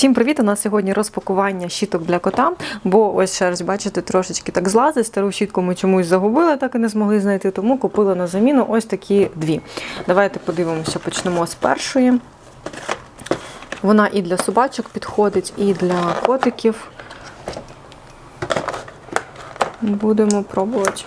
Всім привіт! У нас сьогодні розпакування щіток для кота, бо ось шерсть, бачите, трошечки так злазить. Стару щітку ми чомусь загубили, так і не змогли знайти, тому купила на заміну ось такі дві. Давайте подивимося, почнемо з першої. Вона і для собачок підходить, і для котиків. Будемо пробувати.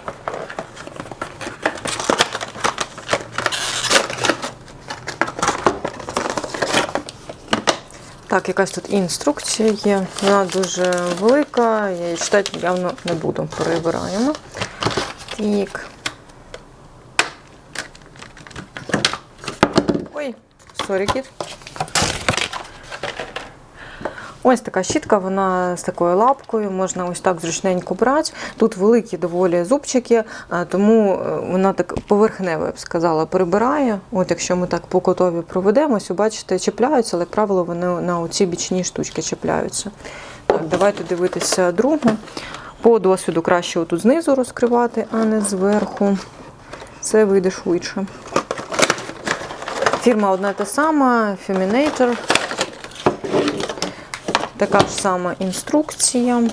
Так, якась тут інструкція є. Вона дуже велика, я її читати явно не буду. Перебираємо. Так. Ой, сорі, кіт. Ось така щітка, вона з такою лапкою, можна ось так зручненько брати. Тут великі доволі зубчики, тому е, вона так поверхнево, я б сказала, прибирає. От якщо ми так по котові проведемось, бачите, чіпляються, але, як правило, вони на оці бічні штучки чіпляються. Так, давайте дивитися другу. По досвіду краще отут знизу розкривати, а не зверху. Це вийде швидше. Фірма одна та сама, Feminator. Така ж сама інструкція.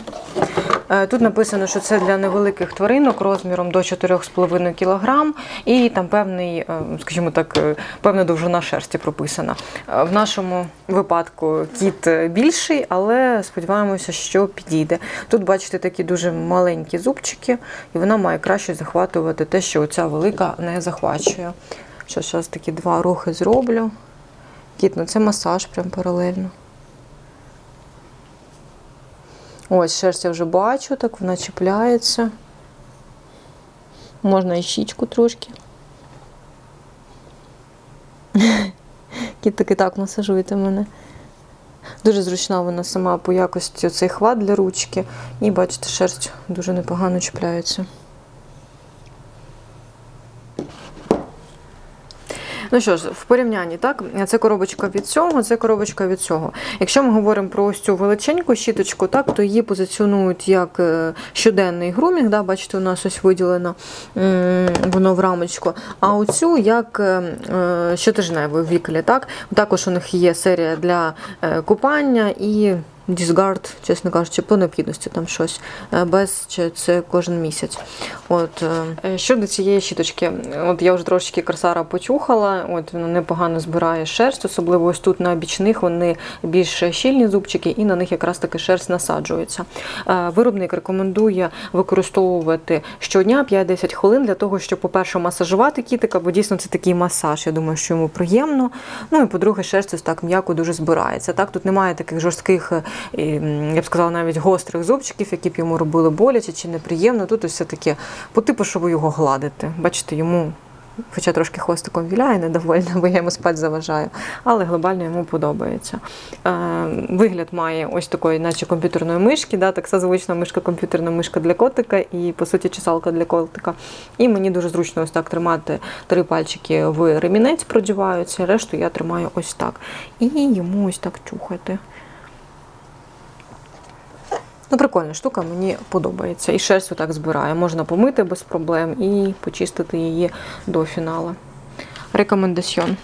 Е, Тут написано, що це для невеликих тваринок розміром до 4,5 кг, і там певний, е, скажімо так, е, певна довжина шерсті прописана. В нашому випадку кіт більший, але сподіваємося, що підійде. Тут, бачите, такі дуже маленькі зубчики, і вона має краще захватувати те, що оця велика не захвачує. Що зараз такі два рухи зроблю. Кіт, ну це масаж прям паралельно. Ось, шерсть я вже бачу, так вона чіпляється. Можна і щічку трошки. Кіт таки так масажуєте мене. Дуже зручна вона сама по якості цей хват для ручки. І бачите, шерсть дуже непогано чіпляється. Ну що ж, в порівнянні, так, це коробочка від цього, це коробочка від цього. Якщо ми говоримо про ось цю величеньку щіточку, так, то її позиціонують як е, щоденний грумінг, да, бачите, у нас ось виділено воно в рамочку. А оцю як е, е, віклі. Так? Також у них є серія для купання і Discard, чесно кажучи, по необхідності там щось. Е, Без чи це кожен місяць. От е, щодо цієї щіточки, от я вже трошечки корсара почухала, от вона непогано збирає шерсть, особливо ось тут на бічних вони більш щільні зубчики, і на них якраз таки шерсть насаджується. Е, Виробник рекомендує використовувати щодня 5-10 хвилин для того, щоб, по-перше, масажувати кітика, бо дійсно це такий масаж. Я думаю, що йому приємно. Ну і по-друге, шерсть ось так м'яко дуже збирається. Так, тут немає таких жорстких я б сказала, навіть гострих зубчиків, які б йому робили боляче чи неприємно. Тут все таке по типу, що ви його гладите. Бачите, йому. Хоча трошки хвостиком віляє, недовольна, бо я йому спать заважаю, але глобально йому подобається. Е, вигляд має ось такої, наче комп'ютерної мишки, да, так звична мишка, комп'ютерна мишка для котика і, по суті, чесалка для котика. І мені дуже зручно ось так тримати три пальчики в ремінець, продіваються, решту я тримаю ось так. І йому ось так чухати. Ну, прикольна штука, мені подобається. І шерсть отак збирає. Можна помити без проблем і почистити її до фіналу. Рекомендаціон.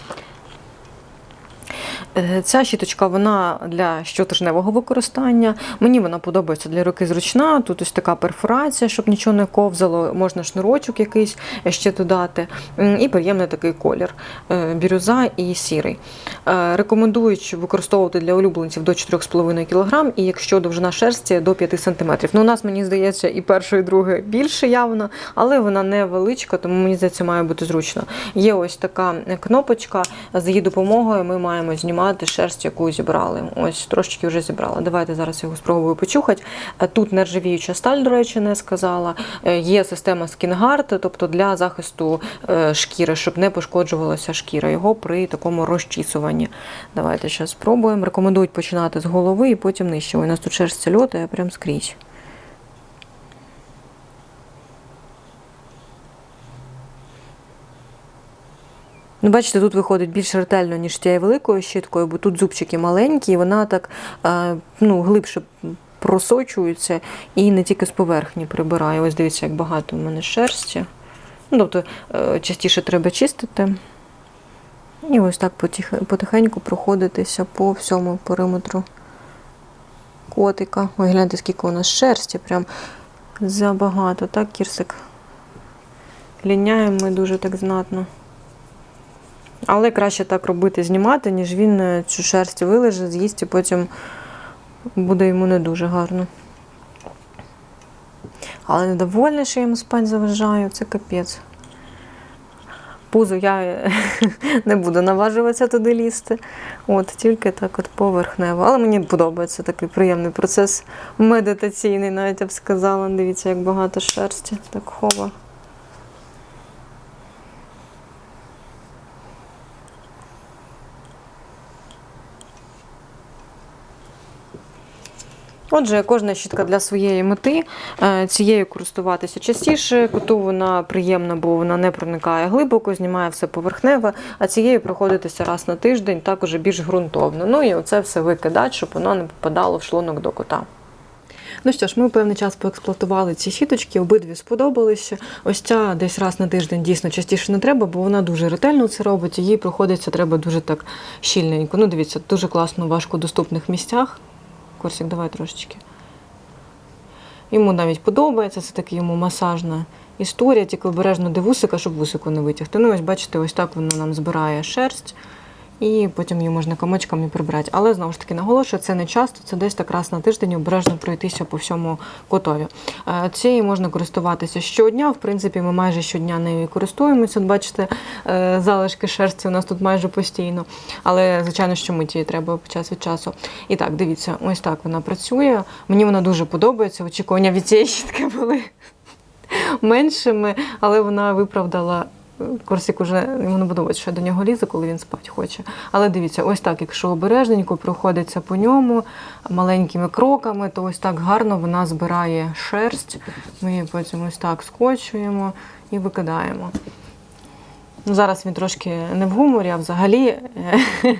Е, Ця щіточка вона для щотижневого використання. Мені вона подобається для руки зручна. Тут ось така перфорація, щоб нічого не ковзало, можна шнурочок якийсь ще додати. І приємний такий колір е, бірюза і сірий. Е, Рекомендують використовувати для улюбленців до 4,5 кг, і якщо довжина шерсті до 5 см. Ну, у нас, мені здається, і перше, і друге більше явно, але вона невеличка, тому мені здається, має бути зручно. Є ось така кнопочка, з її допомогою ми маємо знімати шерсть, яку зібрали. Ось трошечки вже зібрала. Давайте зараз його спробую почухати. Е, Тут нержавіюча сталь, до речі, не сказала. Е, Є система SkinGuard, тобто для захисту е, шкіри, щоб не пошкоджувалася шкіра його при такому розчісуванні. Давайте зараз спробуємо. Рекомендують починати з голови і потім нижче. У нас тут шерсть льотає прям скрізь. Ну, бачите, тут виходить більш ретельно, ніж тією великою щіткою, бо тут зубчики маленькі, і вона так ну, глибше просочується і не тільки з поверхні прибирає. Ось дивіться, як багато в мене шерсті. Ну, тобто е, частіше треба чистити. І ось так потих- потихеньку проходитися по всьому периметру котика. Ой, гляньте, скільки у нас шерсті, прям забагато, так, кірсик? Ліняємо ми дуже так знатно. Але краще так робити, знімати, ніж він е, цю шерсть вилеже, з'їсть і потім буде йому не дуже гарно. Але недовольна, що я йому спать заважаю, це капець. Пузо я е, не буду наважуватися туди лізти. От, тільки так от поверхнево. Але мені подобається такий приємний процес медитаційний, навіть я б сказала. Дивіться, як багато шерсті. Так хова. Отже, кожна щітка для своєї мети. Е, Цією користуватися частіше. Коту вона приємна, бо вона не проникає глибоко, знімає все поверхневе, а цією проходитися раз на тиждень також більш ґрунтовно. Ну і оце все викидати, щоб воно не попадало в шлунок до кота. Ну що ж, ми певний час поексплуатували ці щіточки, обидві сподобалися. Ось ця десь раз на тиждень дійсно частіше не треба, бо вона дуже ретельно це робить. Їй проходиться треба дуже так щільненько. Ну, дивіться, дуже класно в важкодоступних місцях. Корсик, давай трошечки. Йому навіть подобається, це таки йому масажна історія, тільки обережно де вусика, щоб вусику не витягти. Ну, ось бачите, ось так воно нам збирає шерсть, і потім її можна комочками прибрати. Але знову ж таки наголошую, це не часто, це десь так раз на тиждень обережно пройтися по всьому котові. Е, Цією можна користуватися щодня. В принципі, ми майже щодня нею користуємося. От бачите, е, залишки шерсті у нас тут майже постійно. Але, звичайно, що миті її треба час від часу. І так, дивіться, ось так вона працює. Мені вона дуже подобається. Очікування від цієї щітки були меншими, але вона виправдала. Корсик уже йому не подобається, що я до нього лізе, коли він спати хоче. Але дивіться, ось так, якщо обережненько проходиться по ньому маленькими кроками, то ось так гарно вона збирає шерсть. Ми її потім ось так скочуємо і викидаємо. Ну, зараз він трошки не в гуморі, а взагалі е,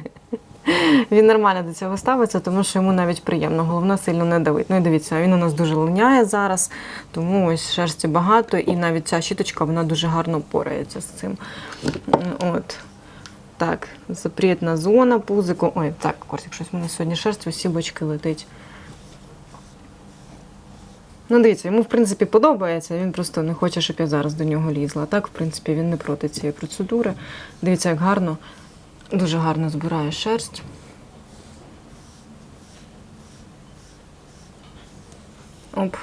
він нормально до цього ставиться, тому що йому навіть приємно. Головне сильно не давить. Ну і дивіться, він у нас дуже линяє зараз, тому ось шерсті багато, і навіть ця щіточка вона дуже гарно порається з цим. От. Так, запретна зона, пузико. Ой, так, Корсик, щось в мене сьогодні шерсть, усі бочки летить. Ну, дивіться, йому в принципі подобається, він просто не хоче, щоб я зараз до нього лізла. Так, в принципі, він не проти цієї процедури. Дивіться, як гарно, дуже гарно збирає шерсть. Оп.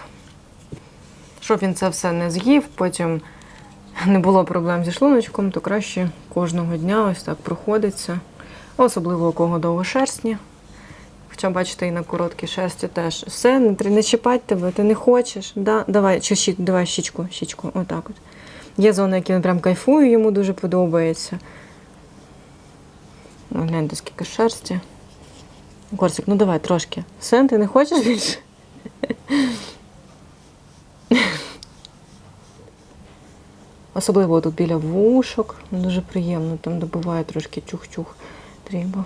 Щоб він це все не з'їв, потім не було проблем зі шлуночком, то краще кожного дня ось так проходиться. Особливо у кого довгошерстні. Хоча, бачите, і на короткій шерсті теж. Все, не, не чіпать тебе, ти не хочеш. Да? Давай, чи давай щічку, щічку, отак от. Є зони, які він прям кайфує, йому дуже подобається. Гляньте, скільки шерсті. Корсик, ну давай трошки. Все, ти не хочеш більше? Особливо тут біля вушок. Дуже приємно, там добиває трошки чух-чух. Треба.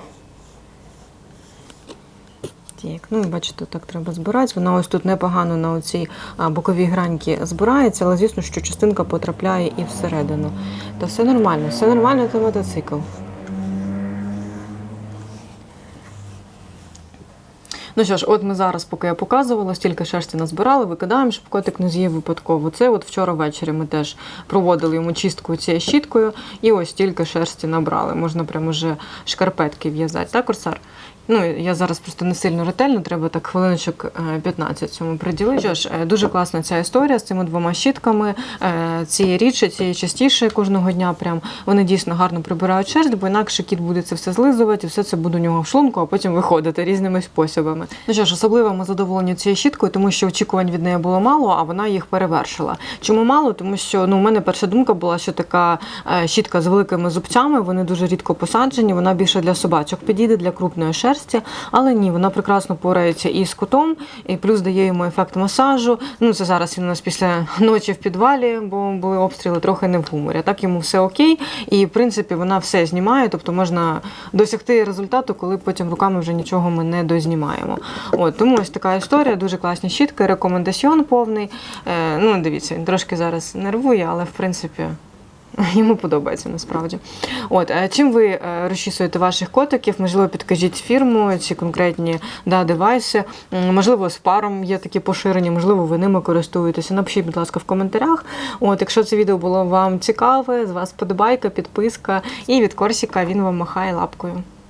Так, ну і бачите, так треба збирати. Вона ось тут непогано на оцій боковій граньці збирається, але звісно, що частинка потрапляє і всередину. Та все нормально, все нормально, це мотоцикл. Ну що ж, от ми зараз, поки я показувала, стільки шерсті назбирали, викидаємо, щоб котик не з'їв випадково. Це от вчора ввечері ми теж проводили йому чистку цією щіткою, і ось стільки шерсті набрали. Можна прямо вже шкарпетки в'язати. Так, Корсар? Ну, я зараз просто не сильно ретельно, треба так хвилиночок е, 15 цьому приділити. Е, дуже класна ця історія з цими двома щітками. Е, Цієї рідше, цієї частіше кожного дня. Прям вони дійсно гарно прибирають шерсть, бо інакше кіт буде це все злизувати, і все це буде у нього в шлунку, а потім виходити різними способами. Ну що ж, особливо ми задоволені цією щіткою, тому що очікувань від неї було мало, а вона їх перевершила. Чому мало? Тому що ну, у мене перша думка була, що така е, щітка з великими зубцями, вони дуже рідко посаджені, вона більше для собачок підійде, для крупної шерсті. Але ні, вона прекрасно порається і з котом, і плюс дає йому ефект масажу. Ну, це зараз він у нас після ночі в підвалі, бо були обстріли трохи не в гуморі. Так йому все окей. І в принципі вона все знімає, тобто можна досягти результату, коли потім руками вже нічого ми не дознімаємо. От тому ось така історія, дуже класні щітки, рекомендаціон повний. Е, ну, дивіться, він трошки зараз нервує, але в принципі. Йому подобається насправді. От, а чим ви е, розчісуєте ваших котиків? Можливо, підкажіть фірму чи конкретні да, девайси. Можливо, з паром є такі поширені, можливо, ви ними користуєтеся. Напишіть, будь ласка, в коментарях. От, якщо це відео було вам цікаве, з вас подобайка, підписка, і від Корсіка він вам махає лапкою.